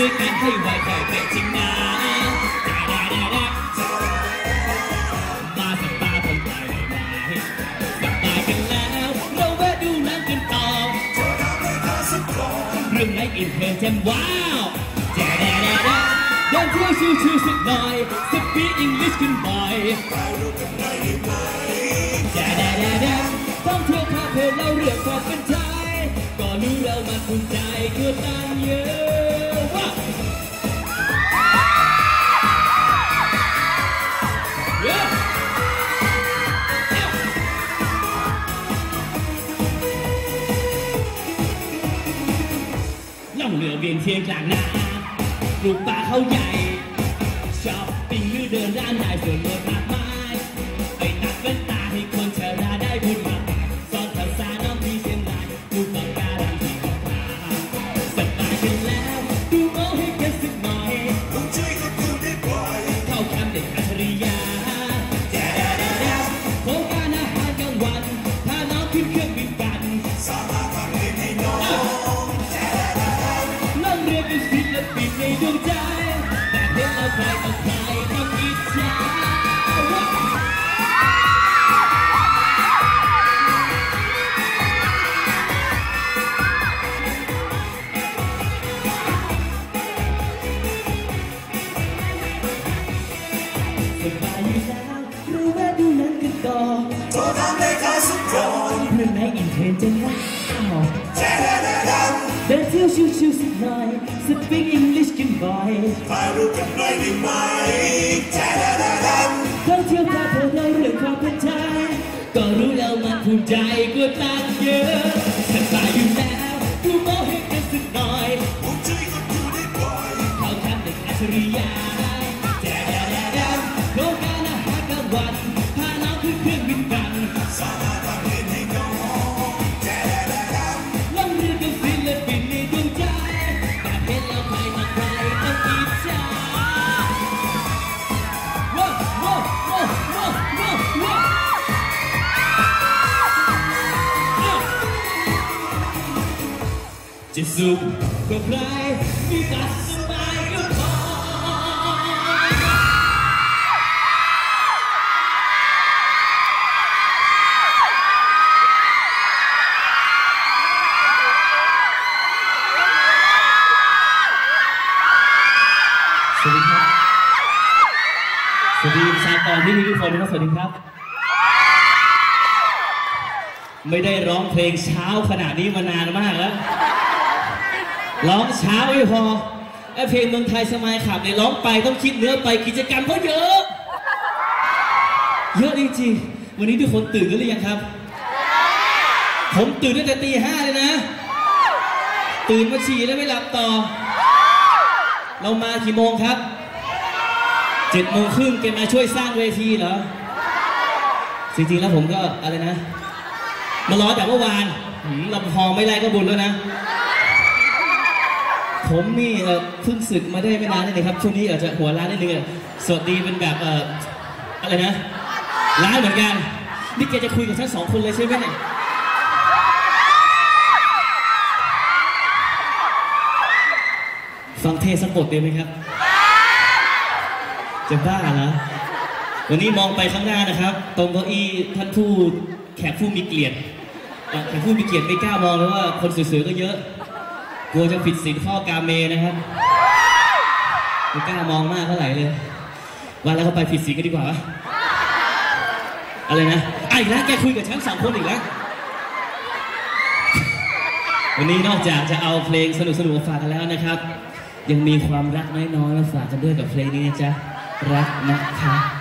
ช่วยกันให้ไวแต่เป็นจริงนะดาดาดามาสัปดาห์คนไทยได้ไหมสัปดาห์กันแล้วเราแวะดูหนังกันต่อเรื่องไหนอินเทอร์เจมว้าวแจ๊ดาดาดาเดินเที่ยวชิวๆสักหน่อยสปีอังกฤษกันบ่อยแจ๊ดาดาดาท่องเที่ยวคาเฟ่เราเรียกความเป็นไทยก็รู้เรามันภูมิใจตัวตั้งเยอะ เพียงกลางน้ำปลูกป่าเขาใหญ่ บ่อยถ่ายรู้กันหน่อยได้ไหมแจ๊ดเธอเชื่อใจเธอในเรื่องความเป็นชายก็รู้แล้วมันถูกใจก็ตั้งเยอะฉันตายอยู่แล้วดูโมให้กันสักหน่อยหัวใจก็ดูได้บ่อยเขาทำเด็กอัจฉริยะ จะสุขกับใครมีแต่สบายก็พอสวัสดีครับ สวัสดีชาวกองที่นี่ทุกคนนะครับสวัสดีครับ ไม่ได้ร้องเพลงเช้าขนาดนี้มานานมากแล้ว ร้องเช้าไม่พอไอ้เพลงเมืองไทยสมัยขับเนี่ยร้องไปต้องคิดเนื้อไปกิจกรรมเขาเยอะ เยอะจริงๆวันนี้ทุกคนตื่นกันหรือยังครับ ผมตื่นตั้งแต่ตีห้าเลยนะ ตื่นมาฉี่แล้วไม่หลับต่อ เรามากี่โมงครับเจ็ดโมงครึ่งแกมาช่วยสร้างเวทีเหรอจริงๆแล้วผมก็อะไรนะ มารอแต่เมื่อวานลำพองไม่ไล่ก็บุญแล้วนะ ผมนี่เอ่อเพิ่งศึกมาได้ไม่นานนี่เองครับ ช่วงนี้อาจจะหัวร้านนิดนึงอะสวัสดีเป็นแบบเอ่ออะไรนะร้านเหมือนกัน นี่แกจะคุยกับทั้งสองคนเลยใช่ไหมเนี่ยฟังเทศสักบทเดียวไหมครับ จะบ้าเหรอวันนี้มองไปข้างหน้านะครับ ตรงเก้าอี้ท่านผู้แขกผู้มีเกียรติเอ่อแขกผู้มีเกียรติไม่กล้ามองเลยว่าคนสวยๆก็เยอะ กลัวจะผิดศีลข้อกาเมนะครับไม่กล้ามองหน้าเท่าไหร่เลยว่าแล้วเขาไปผิดศีลกันดีกว่าอะไรนะอะอีกแล้วแกคุยกับฉันสองคนอีกแล้ววันนี้นอกจากจะเอาเพลงสนุกๆมาฝากกันแล้วนะครับ ยังมีความรักน้อยๆมาฝากกันด้วยกับเพลงนี้นะจ๊ะรักนะคะ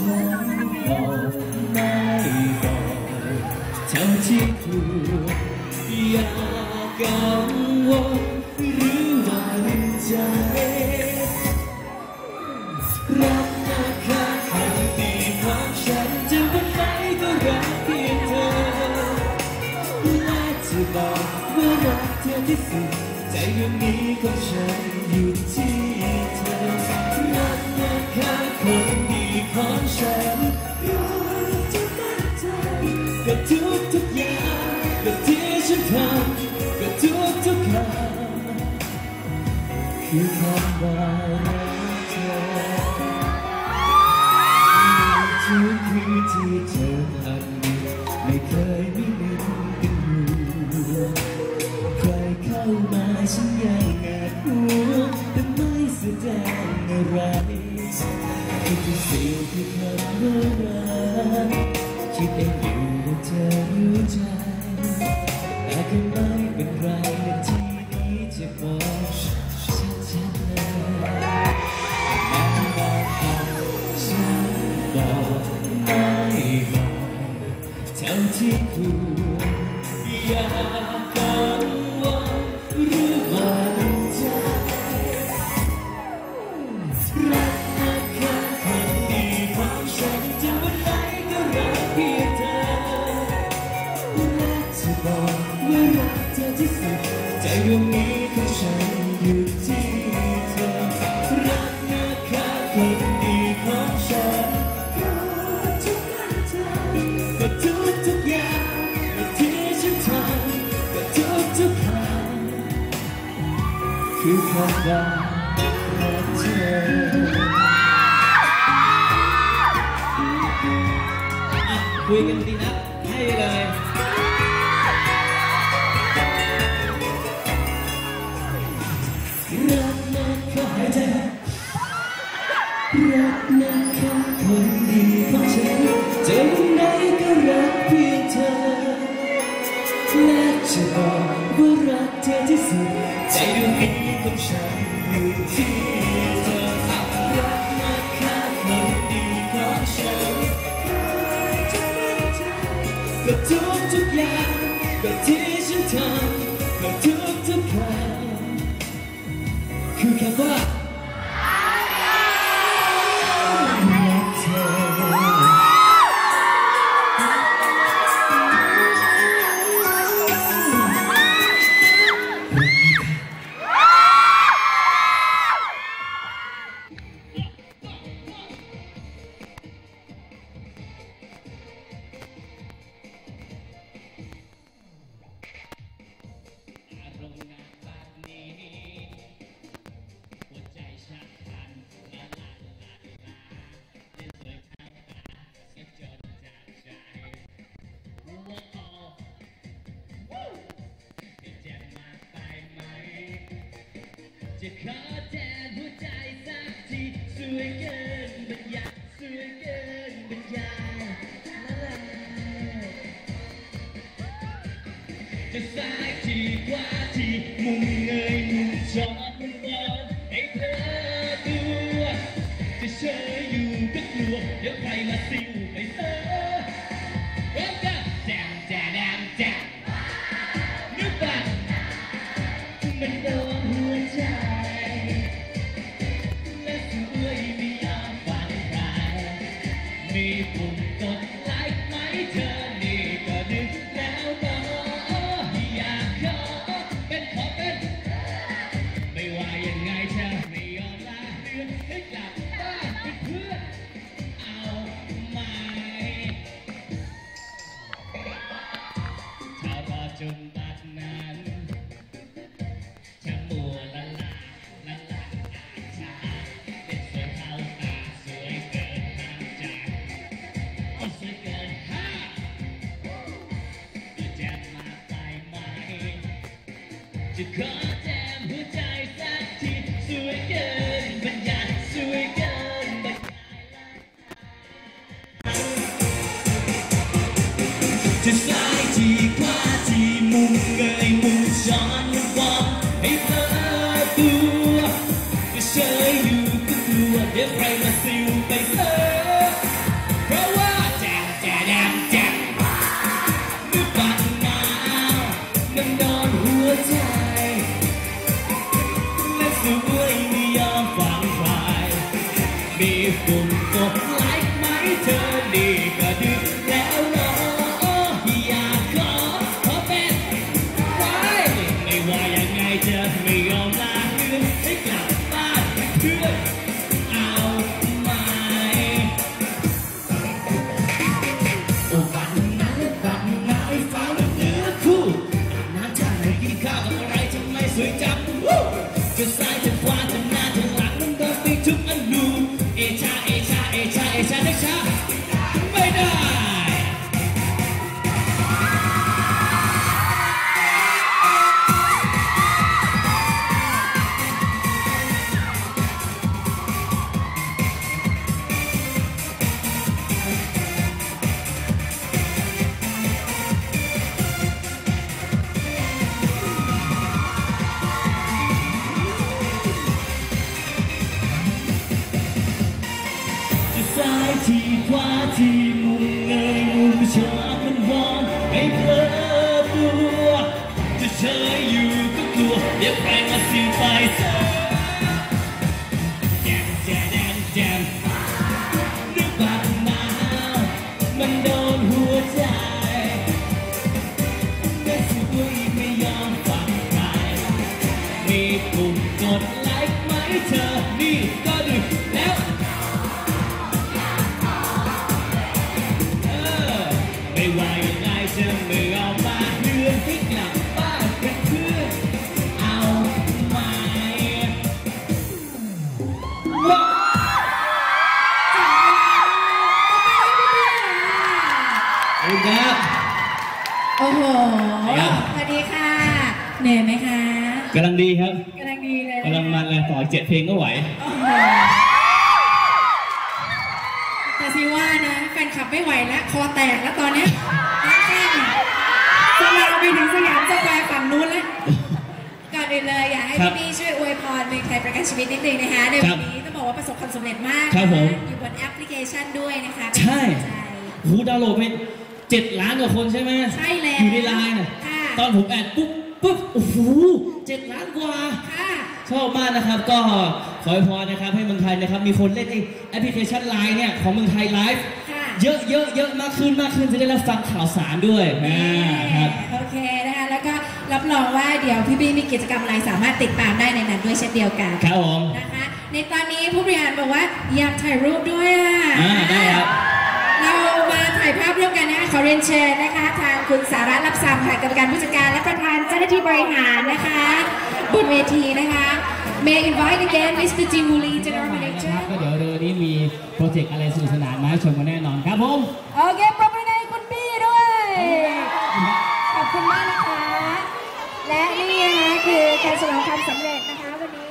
ฉันบอกไม่บอกเท่าที่ควรอย่ากังวลหรือหวั่นใจรักนะคะคำดีของฉันจะวันไหนก็รักเพียงเธอและจะบอกว่ารักเธอที่สุดใจดวงนี้ของฉันอยู่ที่เธอรักนะคะคนำคือคำว่ารักเธอทุกคืนที่เธอพักดีไม่เคยไม่ลืมเป็นห่วงใครเข้ามาฉันยังแอบห่วแต่ไม่แสดงอะไรคิดถึงสิ่งที่คำว่ารักคิดเองอยู่ว่าเธอรู้ใจแต่ก็ไม่เป็นไร เท่า คือคำว่ารักเธออะคุยกันดีนะให้เลย รักนะคะหายใจรักนะคะคนดีของฉันจอวันไหนก็รักเพียงเธอ และจะบอกว่ารักเธอที่สุดใจดวงนี้ ของฉันอยู่ที่เธอรักนะคะคนดีของฉันก็ทุกทุกๆอย่างก็ที่ฉันทำก็ทุกทุกๆคำคือคำว่า วยเกินบรรยายสวยเกินบรรยายละลายจะซ้ายทีขวาทีมุมเงยมุมจอมุมบอ จะขอแจมหัวใจสักทีสวยเกินบรรยาสวยเกินบรรยาลาจะซ้ายทีขวาทีมุมเงยมุมช้อนบอกให้เธอตัวก็เฉยอยู่ก็กลัวเดี๋ยวใครมาซิวไปเธอ งจะไม่ยอ เธอมันวอนให้เพลิดตัวจะเชยอยู่ก็กลัวเดี๋ยวใครมาสิ้นไป คุณครับโอ้โหครับสวัสดีค่ะ เหนื่อยไหมคะกำลังดีครับกำลังดีเลยกำลังมันเลยต่ออีกเจ็ดเพลงก็ไหว แต่สิว่านะแฟนคลับไม่ไหวแล้ว คอแตกแล้วตอนนี้ สลามไปถึงสยามสแควร์ฝั่งนู้นแล้วก่อนอื่นเลยอยากให้ครับพี่ๆช่วยอวยพรเพลงไทยประกันชีวิตนิดนึงนะคะในครัวันบนี้ต้องบอกว่าประสบความสำเร็จมากครับผมนะอยู่บนแอปพลิเคชันด้วยนะคะใช่ เป็นกำลังใจ หูดาวน์โหลดไปเจ็ดล้านกว่าคนใช่ไหมใช่แล้วอยู่ในไลน์น่ะค่ะ ตอนผมแอดปุ๊บปุ๊บโอ้โหเจ็ดล้านกว่า ค่ะ ชอบมากนะครับก็ขอให้พรนะครับให้เมืองไทยนะครับมีคนเล่นไอ้แอปพลิเคชันไลน์เนี่ยของเมืองไทยไลฟ์ค่ะ เยอะเยอะเยอะมากขึ้นมากขึ้นจะได้รับฟังข่าวสารด้วยอ่าครับโอเคนะคะแล้วก็รับรองว่าเดี๋ยวพี่บี้มีกิจกรรมอะไรสามารถติดตามได้ในนั้นด้วยเช่นเดียวกันครับผมนะคะในตอนนี้ผู้บริหารบอกว่าอยากถ่ายรูปด้วยอะอ่าได้ครับเรามาถ่ายภาพร่วมกันนะคะขอเรียนเชิญนะคะ ทางคุณสาระรับสัมค่ะกรรมการผู้จัดการและประธานเจ้าหน้าที่บริหารนะคะบนเวทีนะคะ May I invite again Mr. Jim Woolley General นะค Manager รับก็เดี๋ยวเดือนนี้มี โปรเจกต์อะไรสนุกสนานมาให้ชมกันแน่นอนครับผม โอเคปรบมือให้คุณบี้ด้วย ขอบคุณมากนะคะ และนี่นะคะคือการฉลองความสำเร็จนะคะวันนี้